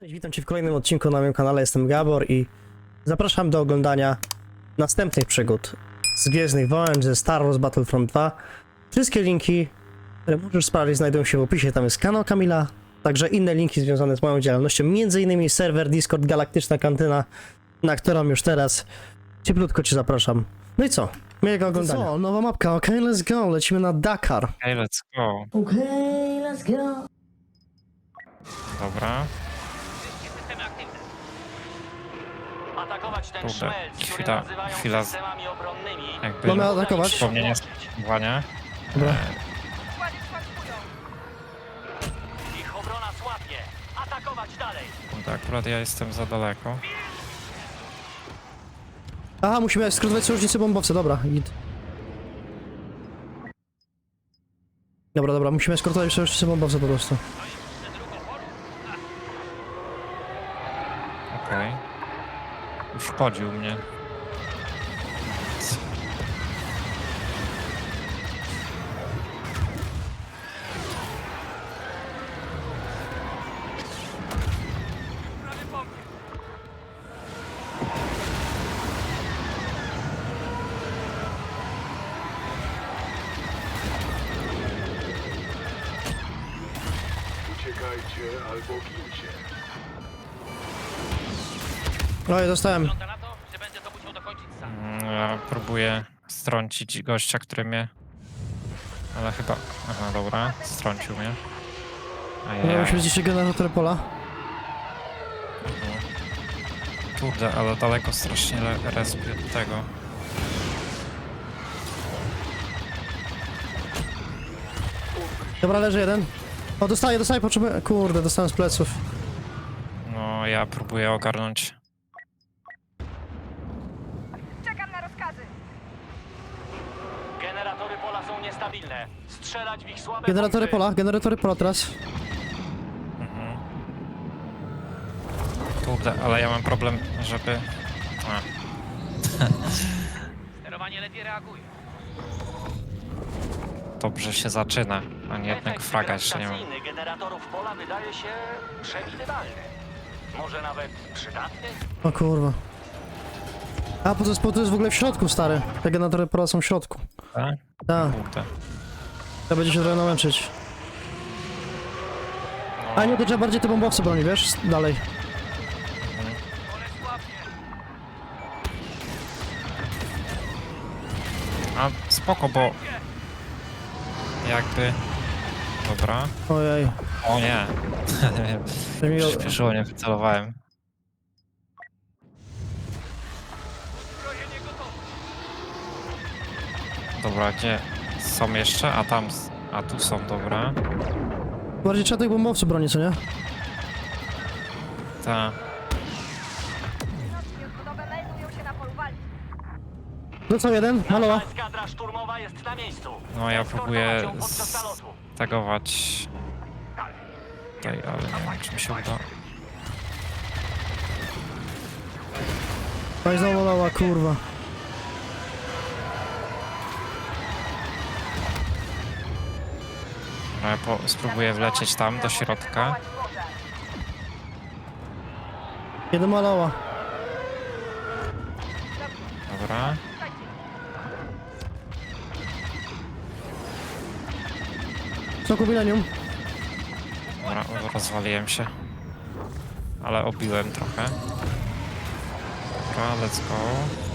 Cześć, witam Cię w kolejnym odcinku na moim kanale, jestem Gabor i zapraszam do oglądania następnych przygód z Gwiezdnych Wojen, ze Star Wars Battlefront 2. Wszystkie linki, które możesz sprawdzić, znajdują się w opisie, tam jest kanał Kamila, także inne linki związane z moją działalnością, m.in. serwer Discord Galaktyczna Kantyna, na którą już teraz cieplutko Cię zapraszam. No i co? Miłego oglądania. Co? Nowa mapka, ok, let's go, lecimy na Dakar. Hey, let's go. Okay, let's go. Dobra. Atakować ten Kurde, szmelc, który chwila- nazywają chwila z- systemami obronnymi. Jakby Mamy atakować? wspomnienie spróbowania. Dobra. Ich obrona słabnie. Atakować dalej. Kurde, akurat ja jestem za daleko. Aha, musimy skrótować sojusznicy bombowce, dobra, git. Dobra, dobra, musimy skrótować sojusznicy bombowce po prostu. Okej. Uszkodził mnie. Oj, dostałem. Wygląda na to, że będę to musiał dokończyć sam. Mm, Ja próbuję strącić gościa, który mnie... Ale chyba... Aha, dobra. Strącił mnie. No, Ajajaj. musimy zniszczyć generator pola. Kurde, ale daleko strasznie le- respie tego. Dobra, leży jeden. O, dostaję, dostaję, potrzebuję... Kurde, dostałem z pleców. No, ja próbuję ogarnąć. Czekam na rozkazy. Generatory pola są niestabilne. Strzelać w ich słabe Generatory punkty. pola, generatory pola teraz. Kurde, ale ja mam problem, żeby... A, Sterowanie lepiej reaguje. dobrze się zaczyna, a nie jednego Efekt fraga jeszcze nie mam. grawitacyjny generatorów pola wydaje się przewidywalny. Może nawet przydatny? O kurwa. A, po to jest, po to jest w ogóle w środku, stary. Te generatory pola są w środku. Tak? Tak, Kurde. To będzie się trochę namęczyć. A nie, to trzeba bardziej te bombowce broni, wiesz? Dalej. A spoko, bo... Jakby... Dobra. Ojej. O nie. To mi- Przyspieszyło, nie wycelowałem. Dobra, gdzie są jeszcze? A tam... s- A tu są, dobra. Bardziej trzeba tych bombowców bronić, co nie? Ta. Jednostki odbudowe meldują się na polu walki. No co, jeden? Maloła. Nasza eskadra szturmowa jest na miejscu. No ja Eskortować próbuję ją podczas nalotu. stegować... Tutaj, ale nie wiem, czy mi się uda. Znowu kurwa. Ja po, spróbuję wlecieć tam, do środka. Jeden maloła. Dobra. Słuchajcie, Soku Millennium. Dobra, rozwaliłem się. Ale obiłem trochę. Dobra, let's go.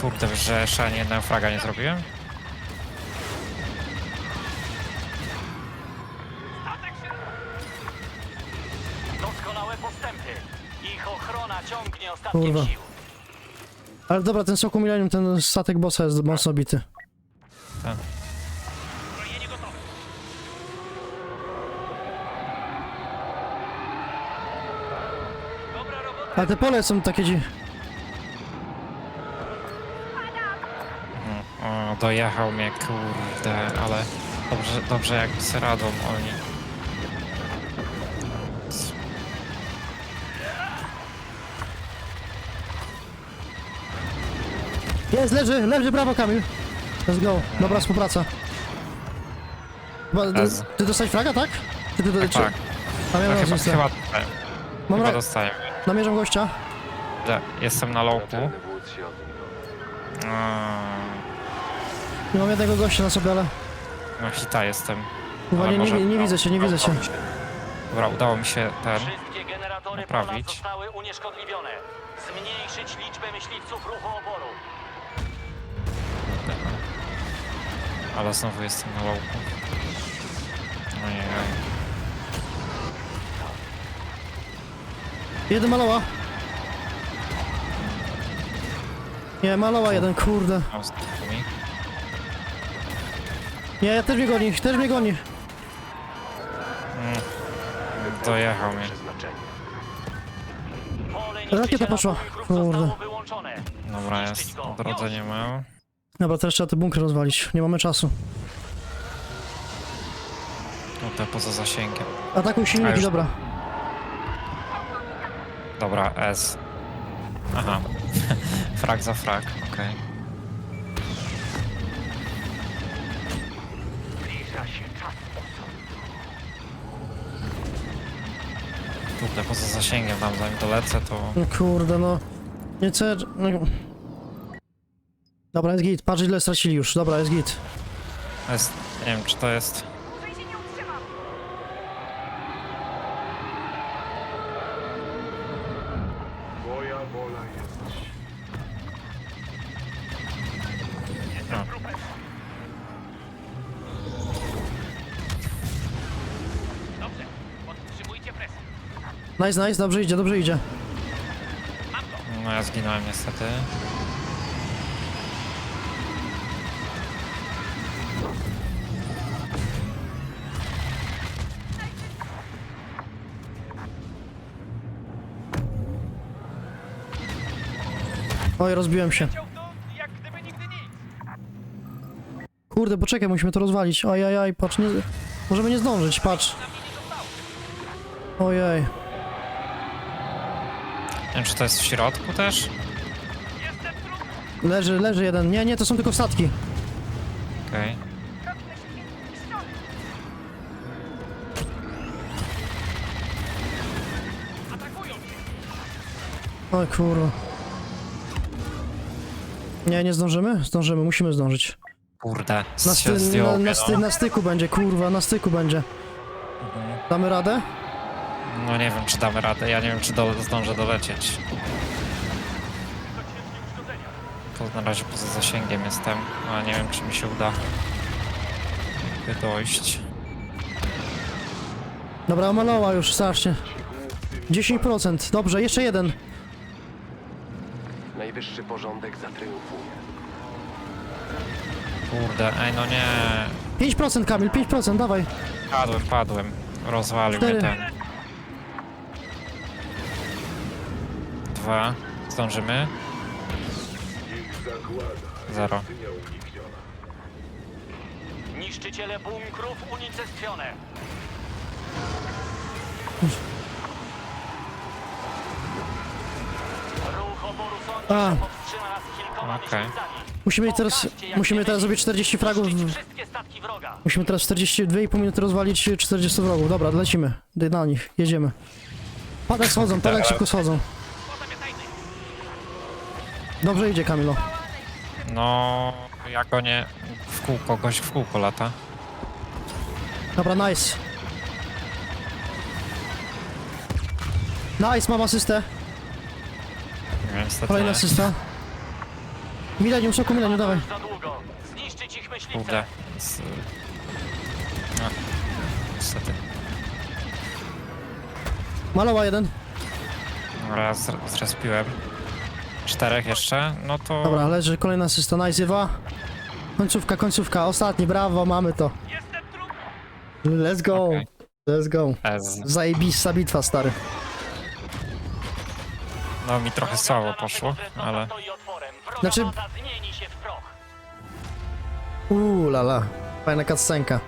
Kurde, że ani jednego fraga nie zrobiłem? Doskonałe postępy. Ich ochrona ciągnie ostatnie Kurwa. sił. Ale dobra, ten Soku Millennium, ten statek bossa jest mocno bity. Tak. Zbrojenie gotowe. Dobra robota. Ale te pole są takie dzi... Dojechał mnie, kurde, ale dobrze, dobrze jak z radą oni. Jest, leży, leży, brawo Kamil. Let's go. Dobra współpraca. Chyba, ty, ty dostałeś fraga, tak? Czy ty, Tak, czy, tak. No, mam chyba, chyba dostałem. Mam Chyba ra- dostałem. namierzam gościa. Jestem na lowku wódz się o tym dowie. Mm, Nie mam jednego gościa na sobie, ale... No hita jestem. Chyba Ale nie, nie, może- nie widzę cię, nie widzę cię. udało mi się. Dobra, udało mi się ten. Wszystkie generatory Naprawić. pola zostały unieszkodliwione. Zmniejszyć liczbę myśliwców ruchu oporu. Ale znowu jestem na lowku. Ojej. Jeden maloła. Nie, maloła jeden, kurde. Mam z tymi. Nie, ja też mnie goni, też mnie goni. Mm. Dojechał mnie. Przeznaczenie. Pole Rakieta niszczyciela poszła. Kurde. zostało wyłączone. Dobra, Zniszczyć jest. go. Drodze nie mam. Dobra, teraz trzeba te bunkry rozwalić. Nie mamy czasu. Tutaj poza zasięgiem. Atakuj A silniki, już- dobra. Dobra, S. Aha. frag za frag, okej. Tutaj poza zasięgiem tam zanim dolecę to... No kurde, no. Nie chcę... No. Dobra, jest git. Patrz ile stracili już. Dobra, jest git. Jest, nie wiem czy to jest... Nice, nice, dobrze idzie, dobrze idzie. No ja zginąłem niestety. Oj, rozbiłem się. Jak gdyby nigdy nic. Kurde, poczekaj, musimy to rozwalić. Ojajaj, patrz, nie... Możemy nie zdążyć, patrz. Ojej. Nie wiem czy to jest w środku też? Leży, leży jeden. Nie, nie, to są tylko statki. Okej. Oj, kurwa. Nie, nie zdążymy? Zdążymy, musimy zdążyć. Kurde, Na, się sty, na, zdjął na, sty, na styku będzie, kurwa, na styku będzie. Damy radę? No nie wiem czy damy radę, ja nie wiem czy do, zdążę dolecieć. To na razie poza zasięgiem jestem, ale nie wiem czy mi się uda dojść. Dobra, maloła już, strasznie. 10%, dobrze, jeszcze jeden. Najwyższy porządek zatriumfuje. Kurde, ej no nie. 5% Kamil, 5%, dawaj. Padłem, padłem. Rozwalił Cztery. mnie ten. Dwa. Zdążymy? Zero. Niszczyciele bunkrów unicestwione. Ruch sądzi, A. że powstrzyma nas kilkoma Okej. Musimy teraz, musimy teraz zrobić 40 fragów. Niszczyć wszystkie statki wroga. Musimy teraz 42,5 minuty rozwalić 40 wrogów. Dobra, lecimy. Dy- Na nich, jedziemy. Padak schodzą, padak szybko schodzą. Dobrze idzie, Kamilo. No, ja go nie... W kółko, gość w kółko lata. Dobra, nice. Nice, mam asystę. Nie, Niestety Kolejna asysta. Milenium, szoku, milenium, dawaj. Za długo. Zniszczyć ich myśliwce. Kurde. Z... No. Niestety. Maloła jeden. Dobra, zre- zrespiłem. Czterech jeszcze, no to... Dobra, leży kolejna asysta, Ewa. Końcówka, końcówka, ostatni, brawo, mamy to. Let's go, Okej. let's go. Ez. Zajebista bitwa, stary. No mi trochę słabo poszło, ale... Znaczy- proch. Uuu, lala. Fajna cutscenka.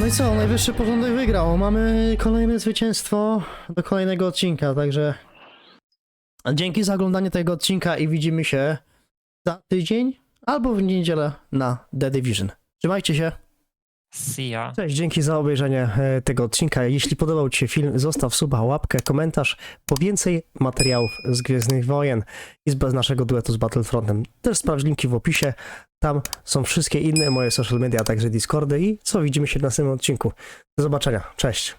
No i co, najwyższy porządek wygrał. Mamy kolejne zwycięstwo do kolejnego odcinka, także dzięki za oglądanie tego odcinka i widzimy się za tydzień albo w niedzielę na The Division. Trzymajcie się. See ya. Cześć, dzięki za obejrzenie e, tego odcinka. Jeśli podobał Ci się film, zostaw suba, łapkę, komentarz po więcej materiałów z Gwiezdnych Wojen i z naszego duetu z Battlefrontem. Też sprawdź linki w opisie. Tam są wszystkie inne moje social media, a także Discordy i co, widzimy się w następnym odcinku. Do zobaczenia. Cześć.